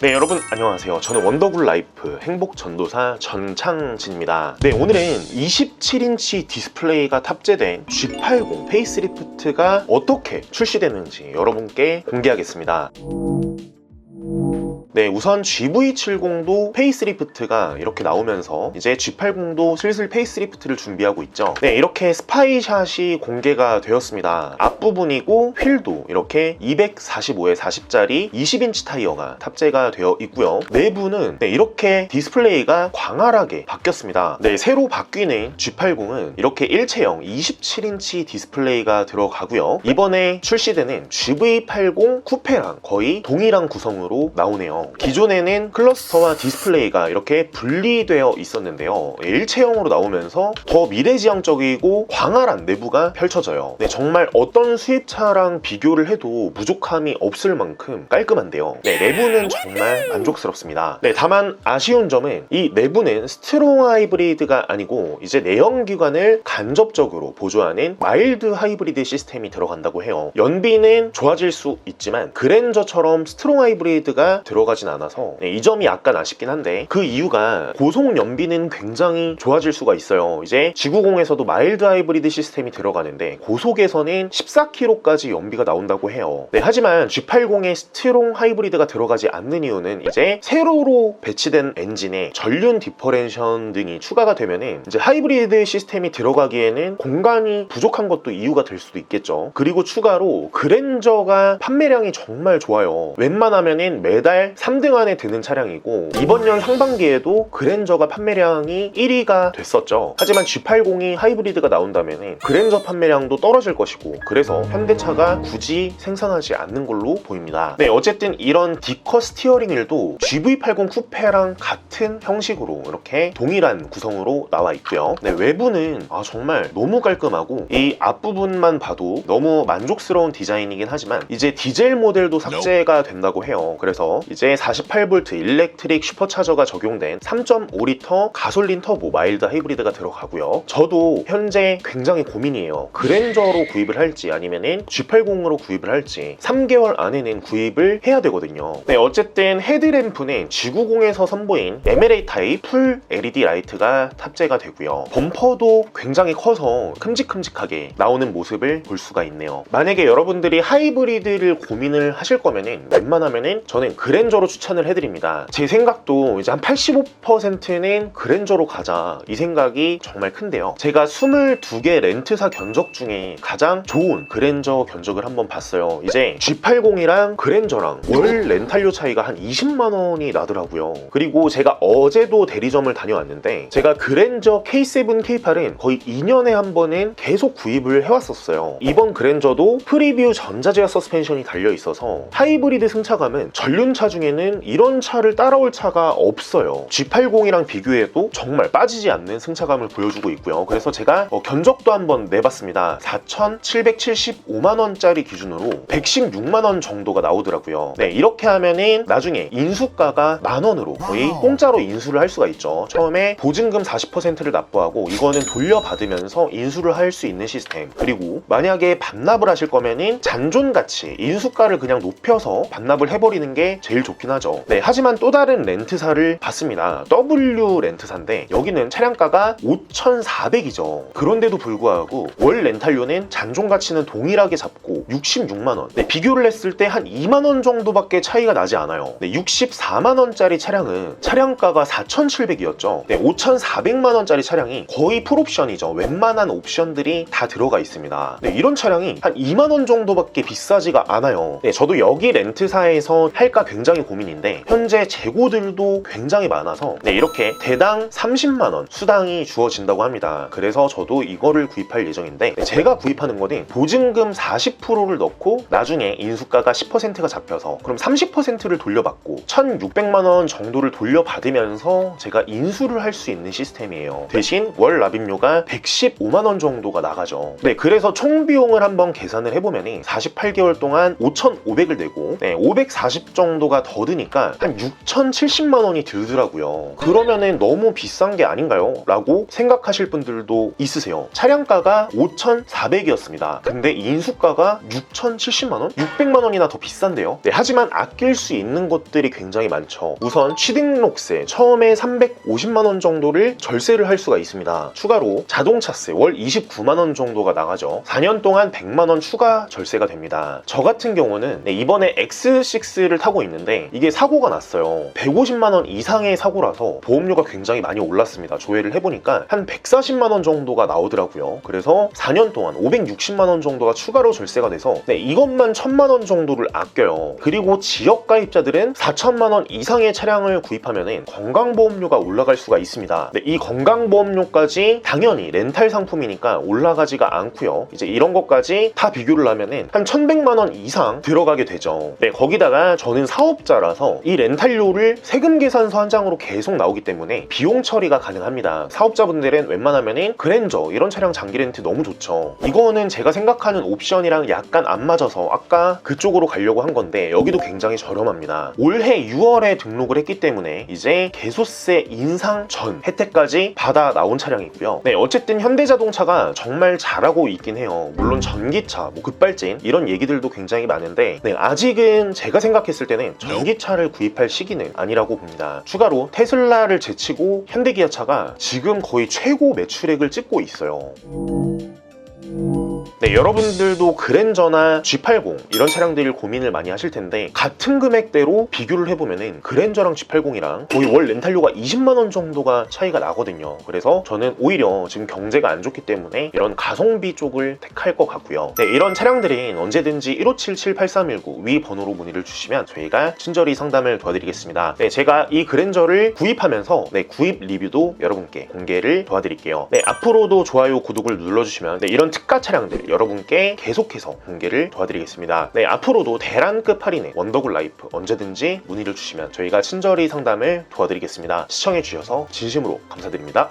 네 여러분 안녕하세요. 저는 원더굴 라이프 행복 전도사 전창진입니다. 네 오늘은 27인치 디스플레이가 탑재된 G80 페이스리프트가 어떻게 출시되는지 여러분께 공개하겠습니다 네, 우선 GV70도 페이스리프트가 이렇게 나오면서 이제 G80도 슬슬 페이스리프트를 준비하고 있죠. 네, 이렇게 스파이샷이 공개가 되었습니다. 앞부분이고 휠도 이렇게 245에 40짜리 20인치 타이어가 탑재가 되어 있고요. 내부는 네, 이렇게 디스플레이가 광활하게 바뀌었습니다. 네, 새로 바뀌는 G80은 이렇게 일체형 27인치 디스플레이가 들어가고요. 이번에 출시되는 GV80 쿠페랑 거의 동일한 구성으로 나오네요. 기존에는 클러스터와 디스플레이가 이렇게 분리되어 있었는데요. 일체형으로 나오면서 더 미래지향적이고 광활한 내부가 펼쳐져요. 네, 정말 어떤 수입차랑 비교를 해도 부족함이 없을 만큼 깔끔한데요. 네, 내부는 정말 만족스럽습니다. 네, 다만 아쉬운 점은 이 내부는 스트롱 하이브리드가 아니고 이제 내연기관을 간접적으로 보조하는 마일드 하이브리드 시스템이 들어간다고 해요. 연비는 좋아질 수 있지만 그랜저처럼 스트롱 하이브리드가 들어가 진 않아서 네, 이 점이 약간 아쉽긴 한데 그 이유가 고속 연비는 굉장히 좋아질 수가 있어요. 이제 G90에서도 마일드 하이브리드 시스템이 들어가는데 고속에서는 14km까지 연비가 나온다고 해요. 네, 하지만 G80에 스트롱 하이브리드가 들어가지 않는 이유는 이제 세로로 배치된 엔진에 전륜 디퍼렌션 등이 추가가 되면은 이제 하이브리드 시스템이 들어가기에는 공간이 부족한 것도 이유가 될 수도 있겠죠. 그리고 추가로 그랜저가 판매량이 정말 좋아요. 웬만하면은 매달 3등 안에 드는 차량이고 이번 년 상반기에도 그랜저가 판매량이 1위가 됐었죠. 하지만 G80이 하이브리드가 나온다면은 그랜저 판매량도 떨어질 것이고 그래서 현대차가 굳이 생산하지 않는 걸로 보입니다. 네, 어쨌든 이런 디커 스티어링 휠도 GV80 쿠페랑 같은 형식으로 이렇게 동일한 구성으로 나와 있고요. 네, 외부는 아, 정말 너무 깔끔하고 이 앞부분만 봐도 너무 만족스러운 디자인이긴 하지만 이제 디젤 모델도 삭제가 된다고 해요. 그래서 이제 48V 일렉트릭 슈퍼차저가 적용된 3.5리터 가솔린 터보 마일드 하이브리드가 들어가고요. 저도 현재 굉장히 고민이에요. 그랜저로 구입을 할지 아니면은 G80으로 구입을 할지 3개월 안에는 구입을 해야 되거든요. 네, 어쨌든 헤드램프는 G90에서 선보인 MLA 타입 풀 LED 라이트가 탑재가 되고요. 범퍼도 굉장히 커서 큼직큼직하게 나오는 모습을 볼 수가 있네요. 만약에 여러분들이 하이브리드를 고민을 하실 거면은 웬만하면은 저는 그랜저로 추천을 해드립니다. 제 생각도 이제 한 85%는 그랜저로 가자 이 생각이 정말 큰데요. 제가 22개 렌트사 견적 중에 가장 좋은 그랜저 견적을 한번 봤어요. 이제 G80이랑 그랜저랑 월 렌탈료 차이가 한 20만 원이 나더라고요. 그리고 제가 어제도 대리점을 다녀왔는데 제가 그랜저 K7, K8은 거의 2년에 한 번은 계속 구입을 해왔었어요. 이번 그랜저도 프리뷰 전자제어 서스펜션이 달려 있어서 하이브리드 승차감은 전륜차 중에는 이런 차를 따라올 차가 없어요. G80이랑 비교해도 정말 빠지지 않는 승차감을 보여주고 있고요. 그래서 제가 어, 견적도 한번 내봤습니다. 4,775만 원짜리 기준으로 116만 원 정도가 나오더라고요. 네, 이렇게 하면은 나중에 인수가가 만 원으로 거의 공짜로 인수를 할 수가 있죠. 처음에 보증금 40%를 납부하고 이거는 돌려받으면서 인수를 할 수 있는 시스템. 그리고 만약에 반납을 하실 거면은 잔존같이 인수가를 그냥 높여서 반납을 해버리는 게 제일 좋긴 하죠. 네, 하지만 또 다른 렌트사를 봤습니다. W 렌트사인데 여기는 차량가가 5,400이죠. 그런데도 불구하고 월 렌탈료는 잔존 가치는 동일하게 잡고 66만 원. 네, 비교를 했을 때 한 2만 원 정도밖에 차이가 나지 않아요. 네, 64만 원짜리 차량은 차량가가 4,700이었죠. 네, 5,400만 원짜리 차량이 거의 풀옵션이죠. 웬만한 옵션들이 다 들어가 있습니다. 네, 이런 차량이 한 2만 원 정도밖에 비싸지가 않아요. 네, 저도 여기 렌트사에서 할까 굉장히 고민인데 현재 재고들도 굉장히 많아서 네, 이렇게 대당 30만 원 수당이 주어진다고 합니다. 그래서 저도 이거를 구입할 예정인데 네, 제가 구입하는 거는 보증금 40%를 넣고 나중에 인수가가 10%가 잡혀서 그럼 30%를 돌려받고 1,600만 원 정도를 받으면서 제가 인수를 할 수 있는 시스템이에요. 대신 월 납입료가 115만 원 정도가 나가죠. 네, 그래서 총 비용을 한번 계산을 해보면 48개월 동안 5,500을 내고 네, 540 정도가 더 드니까 한 6,070만 원이 들더라고요. 그러면은 너무 비싼 게 아닌가요? 라고 생각하실 분들도 있으세요. 차량가가 5,400이었습니다. 근데 인수가가 6,070만 원? 600만 원이나 더 비싼데요. 네, 하지만 아낄 수 있는 것들이 굉장히 많죠. 우선 취등록세 처음에 350만 원 정도를 절세를 할 수가 있습니다. 추가로 자동차세 월 29만 원 정도가 나가죠. 4년 동안 100만 원 추가 절세가 됩니다. 저 같은 경우는 네, 이번에 X6를 타고 있는데 이게 사고가 났어요. 150만 원 이상의 사고라서 보험료가 굉장히 많이 올랐습니다. 조회를 해보니까 한 140만 원 정도가 나오더라고요. 그래서 4년 동안 560만 원 정도가 추가로 절세가 돼서 네, 이것만 1000만 원 정도를 아껴요. 그리고 지역 가입자들은 4천만 원 이상의 차량을 구입하면 건강보험료가 올라갈 수가 있습니다. 네, 이 건강보험료까지 당연히 렌탈 상품이니까 올라가지가 않고요. 이제 이런 것까지 다 비교를 하면은 한 1100만 원 이상 들어가게 되죠. 네, 거기다가 저는 사업자 라서 이 렌탈료를 세금 계산서 한 장으로 계속 나오기 때문에 비용 처리가 가능합니다. 사업자분들은 웬만하면은 그랜저 이런 차량 장기 렌트 너무 좋죠. 이거는 제가 생각하는 옵션이랑 약간 안 맞아서 아까 그쪽으로 가려고 한 건데 여기도 굉장히 저렴합니다. 올해 6월에 등록을 했기 때문에 이제 개소세 인상 전 혜택까지 받아 나온 차량이고요. 네, 어쨌든 현대자동차가 정말 잘하고 있긴 해요. 물론 전기차, 뭐 급발진 이런 얘기들도 굉장히 많은데 네, 아직은 제가 생각했을 때는 전기차를 구입할 시기는 아니라고 봅니다. 추가로 테슬라를 제치고 현대기아차가 지금 거의 최고 매출액을 찍고 있어요. 네, 여러분들도 그랜저나 G80 이런 차량들을 고민을 많이 하실 텐데 같은 금액대로 비교를 해보면은 그랜저랑 G80이랑 거의 월 렌탈료가 20만 원 정도가 차이가 나거든요. 그래서 저는 오히려 지금 경제가 안 좋기 때문에 이런 가성비 쪽을 택할 것 같고요. 네, 이런 차량들은 언제든지 1577-8319 위 번호로 문의를 주시면 저희가 친절히 상담을 도와드리겠습니다. 네, 제가 이 그랜저를 구입하면서 네, 구입 리뷰도 여러분께 공개를 도와드릴게요. 네, 앞으로도 좋아요, 구독을 눌러주시면 네, 이런 특가 차량들 여러분께 계속해서 공개를 도와드리겠습니다. 네, 앞으로도 대란급 할인에 원더굴 라이프 언제든지 문의를 주시면 저희가 친절히 상담을 도와드리겠습니다. 시청해주셔서 진심으로 감사드립니다.